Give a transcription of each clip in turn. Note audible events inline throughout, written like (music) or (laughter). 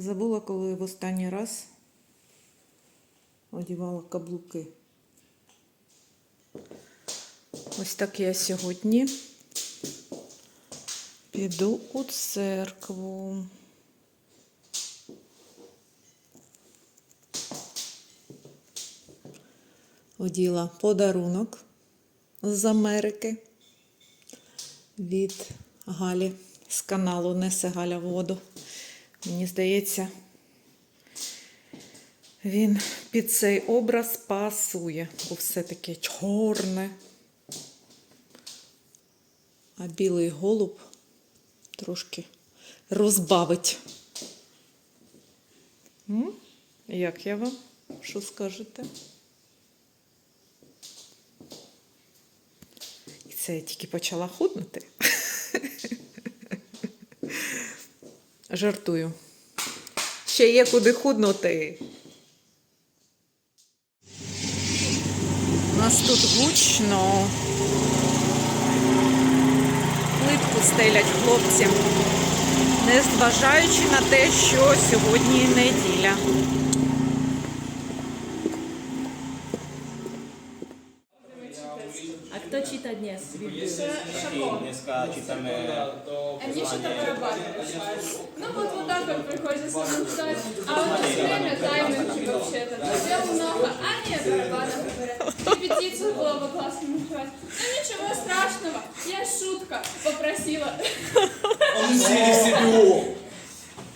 Забула, коли в останній раз одягала каблуки. Ось так я сьогодні піду у церкву. Оділа подарунок з Америки від Галі з каналу Несе Галя воду. Мені здається, він під цей образ пасує, бо все таке чорне. А білий голуб трошки розбавить. М? Як я вам? Що скажете? І це я тільки почала худнути. Жартую. Ще є куди худнути. У нас тут гучно. Плитку стелять хлопцям, незважаючи на те, що сьогодні неділя. Dneska čítame А мне что-то барабанишь. Ну вот вот так вот приходится написать. А у нас время тайминги вообще-то. То дел много, а нет барабанов говорят. Репетицию было бы классно набивать. Ну ничего страшного. Я шутка попросила.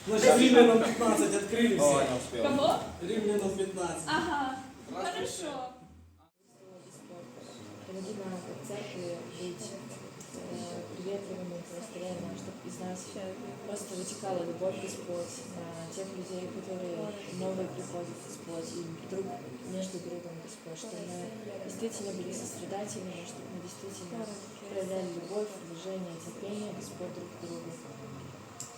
Значит, римлянам 15 открыли Ой, все. не uspel. Кого? Римлянам 15. Ага. Хорошо. Помоги нам, как церкви, быть э, приветливыми, постоянно, чтобы из нас просто вытекала любовь Господь на тех людей, которые новые приходят Господь, и друг между другом Господь, чтобы мы действительно были сострадательными, чтобы мы действительно проявляли любовь, уважение, терпение Господь друг к другу.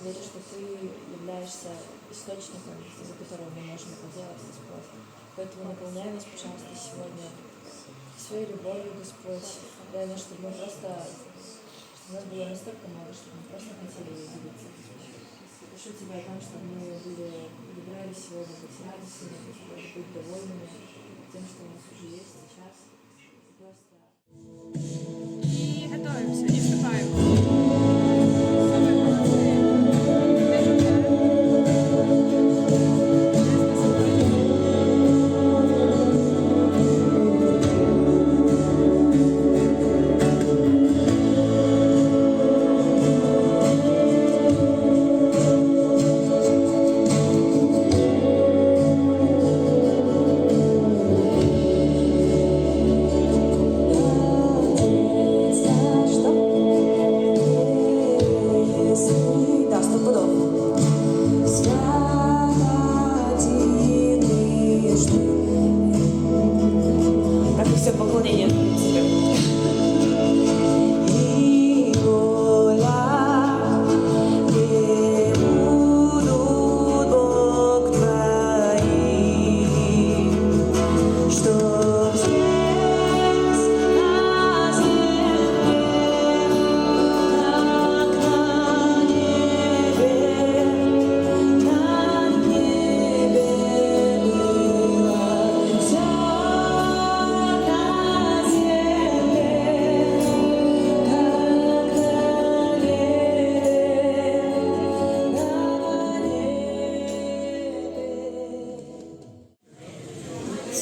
Верю, что Ты являешься источником, за которого мы можем это делать, Господь. Поэтому наполняй нас, пожалуйста, сегодня своей любовью, Господь. Реально, чтобы мы просто, чтобы нас было настолько много, чтобы мы просто хотели ее делиться. Прошу Тебя о том, чтобы мы были, выбрали сегодня быть радостными, Господь, быть довольными тем, что у нас уже есть сейчас. Просто И готовимся, и вступаем.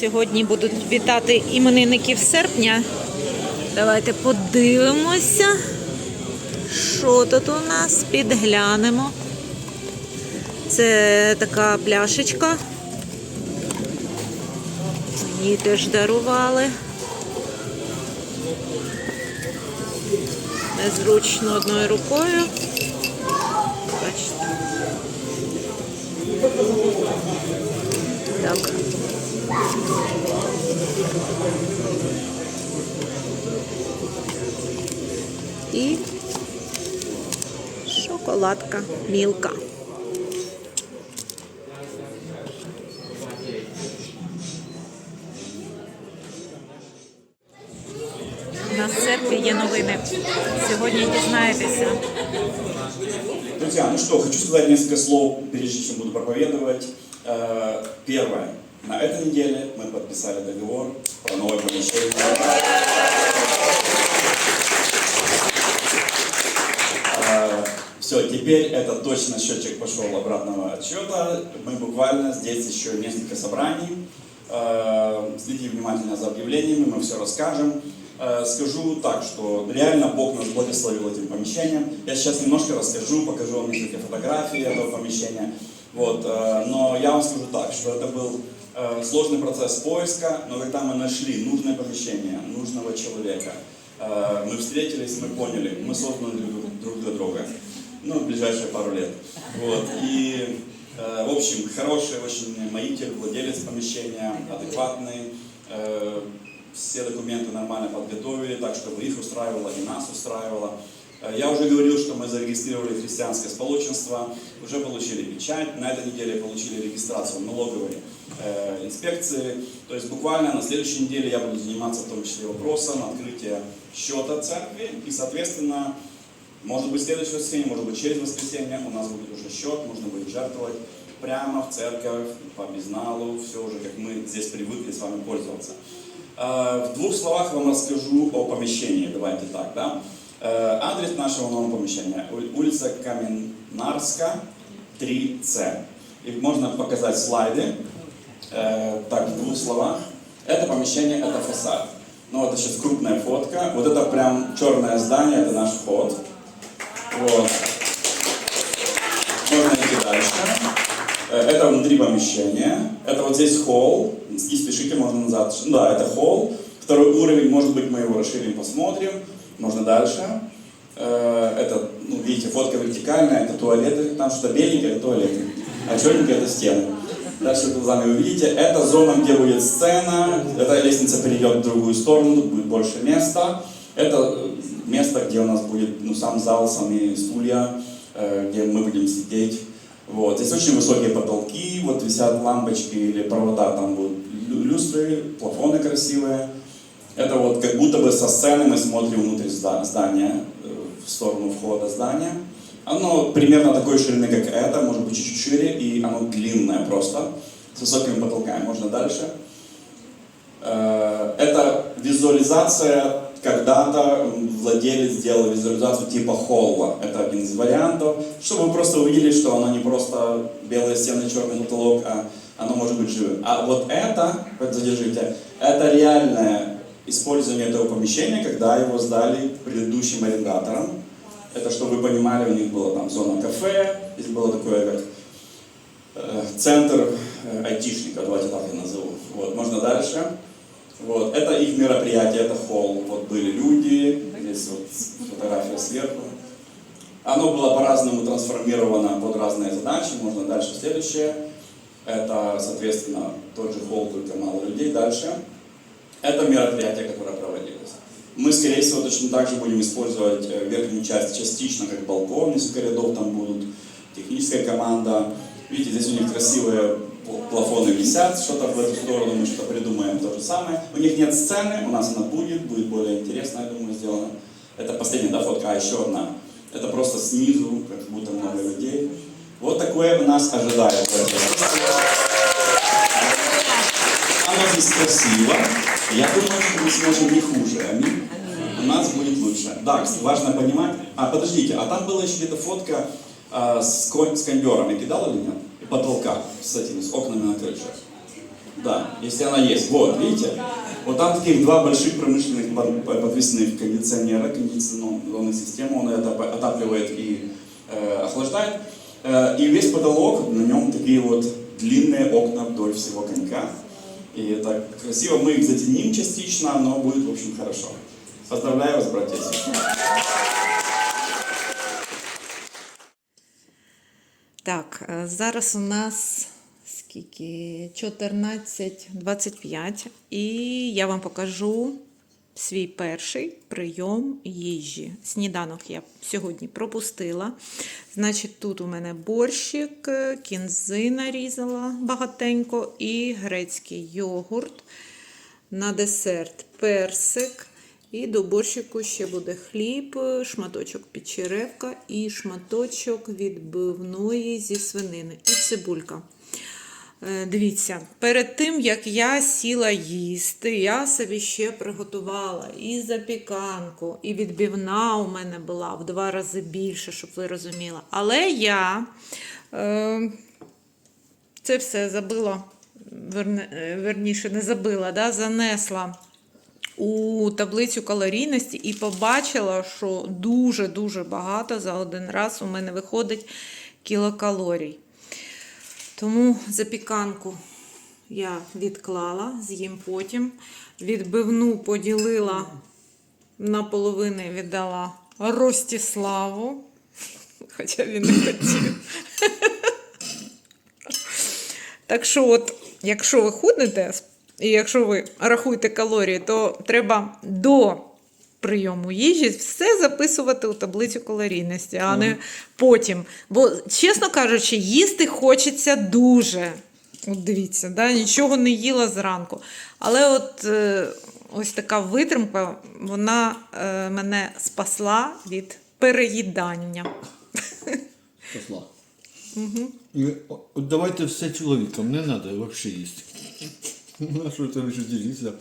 Сьогодні будуть вітати іменинників серпня. Давайте подивимося, що тут у нас підглянемо. Це така пляшечка. Мені теж дарували. Незручно одною рукою. І шоколадка мілка. На серп які є новини. Сьогодні дізнаєтеся. Друзья, ну что, хочу сказать несколько слов, прежде чем буду проповедовать. Э, Первое. На этой неделе мы подписали договор про новое помещение. Все, теперь это точно счетчик пошел обратного отсчета. Мы буквально здесь еще несколько собраний. Э, Следите внимательно за объявлениями, мы все расскажем. Э, Скажу так, что реально Бог нас благословил этим помещением. Я сейчас немножко расскажу, покажу вам несколько фотографий этого помещения. Вот, но я вам скажу так, что это был сложный процесс поиска, но когда мы нашли нужное помещение, нужного человека, э, мы встретились, мы поняли, мы созданы друг- для друга. Ну, в ближайшие пару лет. Вот. И, э, в общем, хороший очень моитель, владелец помещения, адекватный. э, все документы нормально подготовили, так, чтобы их устраивало и нас устраивало. Я уже говорил, что мы зарегистрировали христианское сполученство, уже получили печать, на этой неделе получили регистрацию налоговой э, инспекции. То есть буквально на следующей неделе я буду заниматься в том числе вопросом открытия счета церкви и, соответственно, может быть, следующее воскресенье, может быть, через воскресенье у нас будет уже счет, можно будет жертвовать прямо в церковь, по безналу, все уже как мы здесь привыкли с вами пользоваться. Э, В двух словах вам расскажу о помещении, давайте так, да. Э, Адрес нашего нового помещения, улица Каменарска, 3С. И можно показать слайды. Э, Так, в двух словах. Это помещение, это фасад. Ну, вот сейчас крупная фотка. Вот это прям черное здание, это наш вход. Вот. Можно идти дальше. Э, Это внутри помещения. Это вот здесь холл. Не спешите, можно назад. Да, это холл. Второй уровень, может быть, мы его расширим, посмотрим. Можно дальше. Э, Это, ну, видите, фотка вертикальная, это туалеты. Там что-то беленькое, это туалеты. А черненькое это стены. Дальше вы глазами увидите. Это зона, где будет сцена. Эта лестница перейдет в другую сторону, тут будет больше места. Это э, место, где у нас будет ну, сам зал, сами стулья, э, где мы будем сидеть. Вот. Здесь очень высокие потолки, вот висят лампочки или провода, там будут лю- люстры, плафоны красивые. Это вот как будто бы со сцены мы смотрим внутрь зда- здания, э, в сторону входа здания. Оно примерно такой ширины, как это, может быть чуть-чуть шире, и оно длинное просто, с высокими потолками. Можно дальше. Э, Это визуализация, когда-то владелец сделал визуализацию типа холла. Это один из вариантов, чтобы вы просто увидели, что оно не просто белые стены, черный потолок, а оно может быть живым. А вот это, задержите, это реальное использование этого помещения, когда его сдали предыдущим арендаторам. Это, чтобы вы понимали, у них была там зона кафе, здесь было такое как э, центр э, айтишника, давайте так я назову. Вот, можно дальше. Вот, это их мероприятие, это холл. Вот были люди, здесь вот фотография сверху. Оно было по-разному трансформировано под разные задачи. Можно дальше следующее. Это, соответственно, тот же холл, только мало людей. Дальше. Это мероприятие, которое проводилось. Мы, скорее всего, точно так же будем использовать э, верхнюю часть частично, как балкон, несколько рядов там будут, техническая команда. Видите, здесь у них красивые пл- плафоны висят, что-то в эту сторону мы что-то придумаем то же самое. У них нет сцены, у нас она будет, будет более интересно, я думаю, сделано. Это последняя да, фотка, а еще одна. Это просто снизу, как будто много людей. Вот такое нас ожидает. Оно здесь красиво. Я думаю, что мы сможем не хуже. Аминь. У нас будет лучше. Да, важно понимать. А, подождите, а там была еще где-то фотка а, с, ко- с кондером. Я кидал или нет? И потолка с этими, с окнами на крыше. Да, если она есть. Вот, видите? Вот там таких два больших промышленных под- под- подвесных кондиционера, кондиционной системы. Он это отапливает и э, охлаждает. Э, и весь потолок, на нем такие вот длинные окна вдоль всего конька. И это красиво. Мы их затеним частично, но будет, в общем, хорошо. Поздравляю вас, братья и сестры. Так, е, зараз у нас скільки? 14.25. І я вам покажу свій перший прийом їжі. Сніданок я сьогодні пропустила. Значить, тут у мене борщик, кінзи нарізала багатенько і грецький йогурт. На десерт персик. І до борщику ще буде хліб, шматочок печеревка і шматочок відбивної зі свинини і цибулька. Е, Дивіться, перед тим як я сіла їсти, я собі ще приготувала і запіканку, і відбивна у мене була в два рази більше, щоб ви розуміли. Але я е, це все забила, е, верніше, не забила, да, занесла у таблицю калорійності і побачила, що дуже-дуже багато за один раз у мене виходить кілокалорій. Тому запіканку я відклала, з'їм потім. Відбивну поділила на половини, віддала Ростіславу, хоча він не хотів. Так що, от, якщо ви худнете, і якщо ви рахуєте калорії, то треба до прийому їжі все записувати у таблицю калорійності, а не потім. Бо, чесно кажучи, їсти хочеться дуже. От дивіться, да? нічого не їла зранку. Але от е, ось така витримка, вона е, мене спасла від переїдання. І, о- от давайте все чоловікам, не треба взагалі їсти. (laughs) Ну, а що там ще ділитися?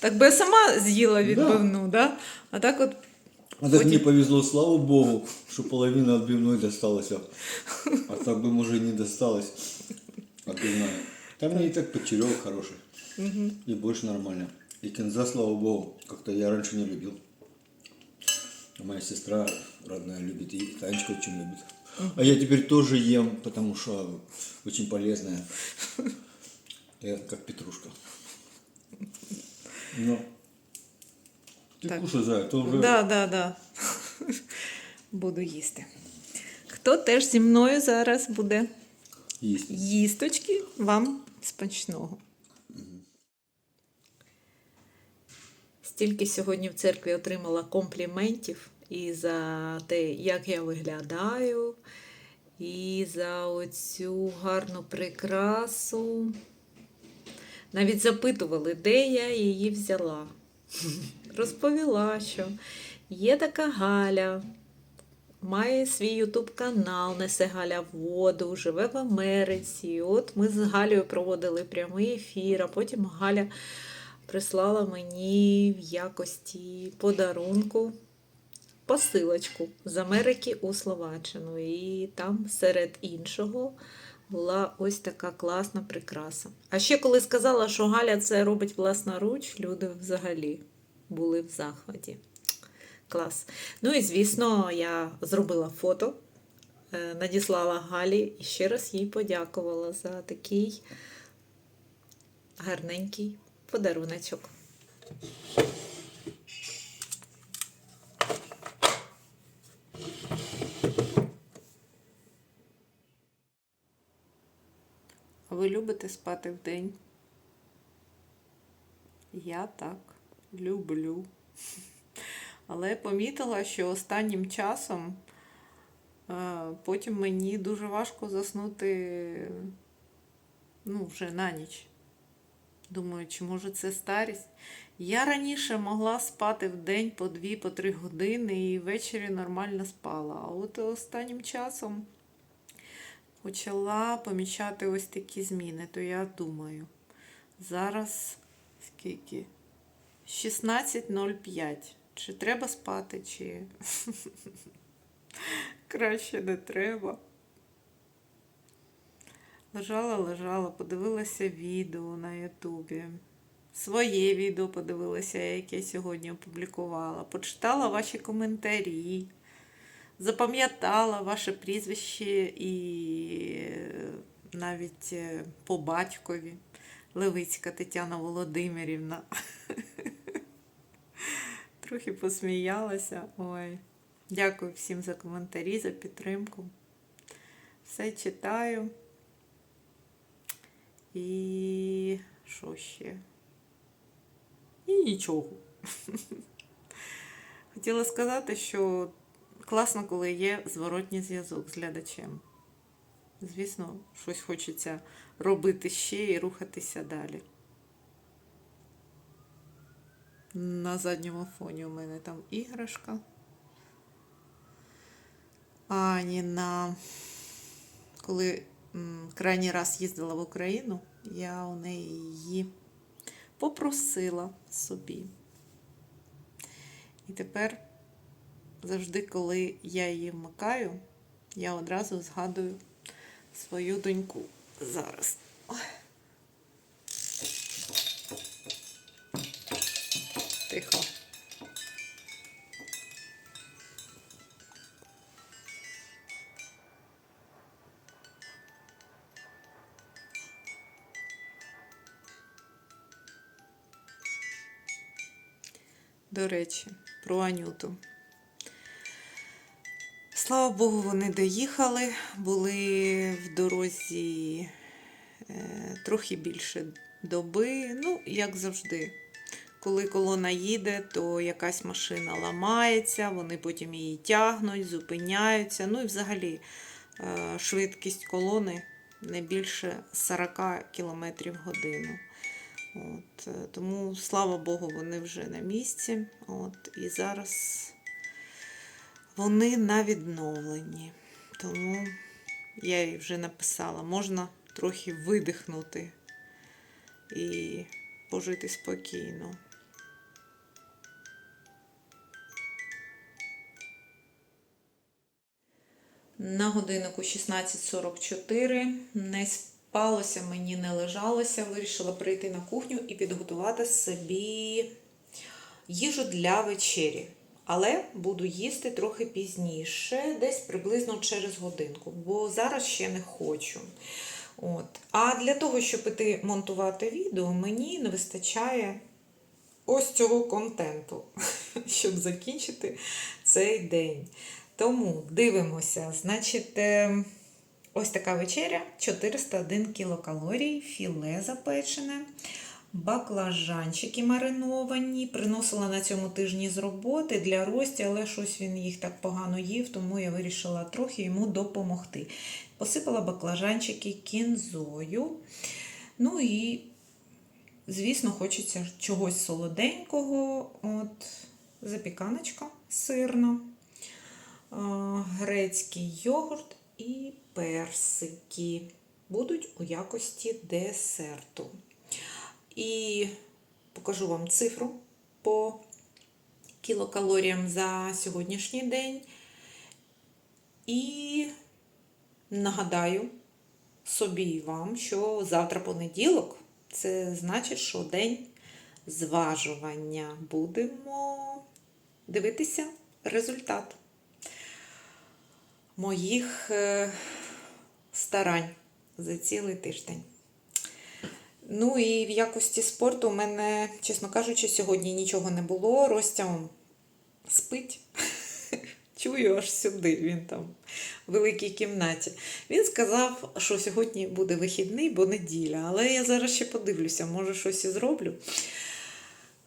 Так би я сама з'їла відбивну, да? а так от А так мені повезло, слава Богу, що половина відбивної досталася. А так би, може, і не досталось. Отбивная. Там мне и так почерек хороший. И больше нормально. И кинза, слава Богу, как-то я раньше не любил. А моя сестра родная любит, и Танечка очень любит. А я теперь тоже ем, потому что очень полезная. Я как петрушка. Но ты Так. кушай, Зая, то уже... Да, да, да. (laughs) Буду їсти. Хто теж зі мною зараз буде Есть. їсточки, вам смачного. Стільки сьогодні в церкві отримала компліментів і за те, як я виглядаю, і за оцю гарну прикрасу. Навіть запитували, де я її взяла. Розповіла, що є така Галя, має свій ютуб канал, несе Галя воду, живе в Америці. От ми з Галею проводили прямий ефір, а потім Галя прислала мені в якості подарунку посилочку з Америки у Словаччину. І там серед іншого була ось така класна прикраса. А ще коли сказала, що Галя це робить власноруч, люди взагалі були в захваті. Клас. Ну і звісно, я зробила фото, е, надіслала Галі і ще раз їй подякувала за такий гарненький подаруночок. Ви любите спати вдень? Я так люблю. Але помітила, що останнім часом е, потім мені дуже важко заснути ну, вже на ніч. Думаю, чи може це старість? Я раніше могла спати в день по 2-3 години і ввечері нормально спала. А от останнім часом почала помічати ось такі зміни. То я думаю, зараз скільки? 16.05. Чи треба спати, чи (laughs) краще не треба. Лежала, лежала, подивилася відео на Ютубі. Своє відео подивилася, яке сьогодні опублікувала. Почитала ваші коментарі, запам'ятала ваше прізвище і е, навіть е, по батькові Левицька Тетяна Володимирівна. (laughs) Трохи посміялася. Ой. Дякую всім за коментарі, за підтримку. Все читаю. І що ще? І нічого. (laughs) Хотіла сказати, що класно, коли є зворотній зв'язок з глядачем. Звісно, щось хочеться робити ще і рухатися далі. На задньому фоні у мене там іграшка. Аніна. Коли м, крайній раз їздила в Україну, я у неї її попросила собі. І тепер завжди, коли я її вмикаю, я одразу згадую свою доньку зараз. Тихо. До речі, про Анюту. Слава Богу, вони доїхали, були в дорозі е, трохи більше доби, ну, як завжди. Коли колона їде, то якась машина ламається, вони потім її тягнуть, зупиняються. Ну і взагалі е, швидкість колони не більше 40 км в годину. От, е, тому, слава Богу, вони вже на місці. От, і зараз вони на відновленні. Тому я їй вже написала, можна трохи видихнути і пожити спокійно. На годиннику 16.44 не спалося мені, не лежалося. Вирішила прийти на кухню і підготувати собі їжу для вечері. Але буду їсти трохи пізніше, десь приблизно через годинку, бо зараз ще не хочу. От. А для того, щоб іти монтувати відео, мені не вистачає ось цього контенту, (laughs) щоб закінчити цей день. Тому дивимося. Значить, е, ось така вечеря: 401 кілокалорій, філе запечене, баклажанчики мариновані. Приносила на цьому тижні з роботи для Рості, але щось він їх так погано їв, тому я вирішила трохи йому допомогти. Посипала баклажанчики кінзою. Ну і, звісно, хочеться чогось солоденького. От, запіканочка сирна, грецький йогурт і персики будуть у якості десерту. І покажу вам цифру по кілокалоріям за сьогоднішній день. І нагадаю собі і вам, що завтра понеділок це значить, що день зважування. Будемо дивитися результат моїх е, старань за цілий тиждень. Ну і в якості спорту у мене, чесно кажучи, сьогодні нічого не було. Ростя спить. (laughs) Чую аж сюди, він там в великій кімнаті. Він сказав, що сьогодні буде вихідний, бо неділя. Але я зараз ще подивлюся, може щось і зроблю.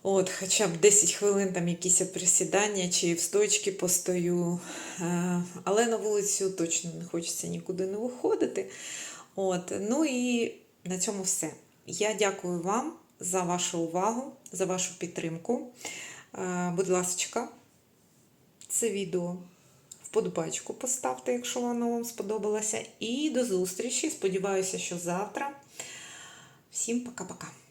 От, хоча б 10 хвилин там якісь присідання чи в стойчки постою. Е, Але на вулицю точно не хочеться нікуди не виходити. От, ну і на цьому все. Я дякую вам за вашу увагу, за вашу підтримку. Е, Будь ласка, це відео вподобайку поставте, якщо воно вам сподобалося. І до зустрічі. Сподіваюся, що завтра. Всім пока-пока.